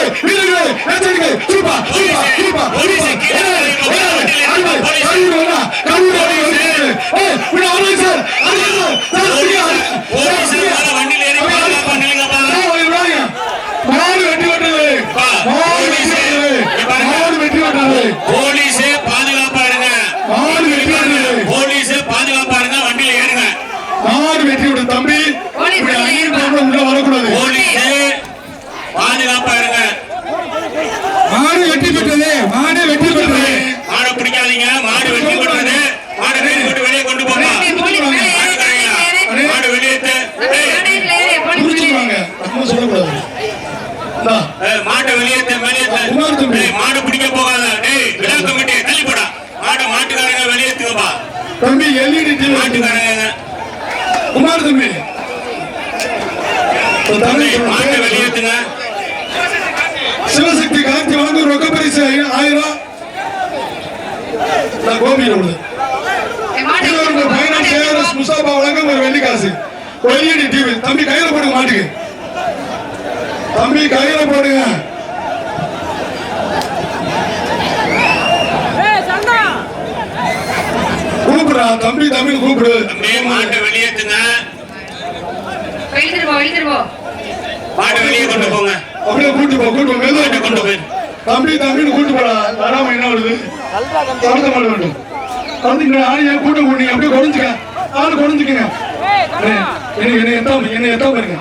미들게, 미들게, 엔젤리게, 슈퍼, 슈퍼, 슈퍼, வெளியேத்த பிடிக்க போகாத. டேய் விழா எல்இடி டிவி மாட்டுக்காரங்க. தம்பி. மாட்டை வெளியேத்துங்க. சிவசக்தி காந்தி வாங்க ரொக்க பரிசு ஆயிரம் நான் கோபியில் பயணம் கேஆர்எஸ் முசாபா வெள்ளிக்காசு ஒய்யடி டிவி. தம்பி கையில போடுங்க மாட்டுக்கு. தம்பி கையில போடுங்க. தம்பி தம்பி கூப்பிடு. தம்பி மாட்டை வெளியேற்றுங்க எழுதிருவோ எழுதிருவோ மாட்டை வெளியே கொண்டு போங்க. அப்படியே கூட்டு போ கூட்டு போ மெதுவா மாட்டை கொண்டு போய் தம்பி தம்பின்னு கூட்டு போடா. வராம என்ன வருது? கலந்து மாட வேண்டும் ஆள் ஏன் கூட்டம் கூட்டிங்க அப்படியே குறைஞ்சுக்க. ஆள் குறைஞ்சுக்கங்க. என்ன என்ன எத்தாம என்ன எத்தாம இருங்க.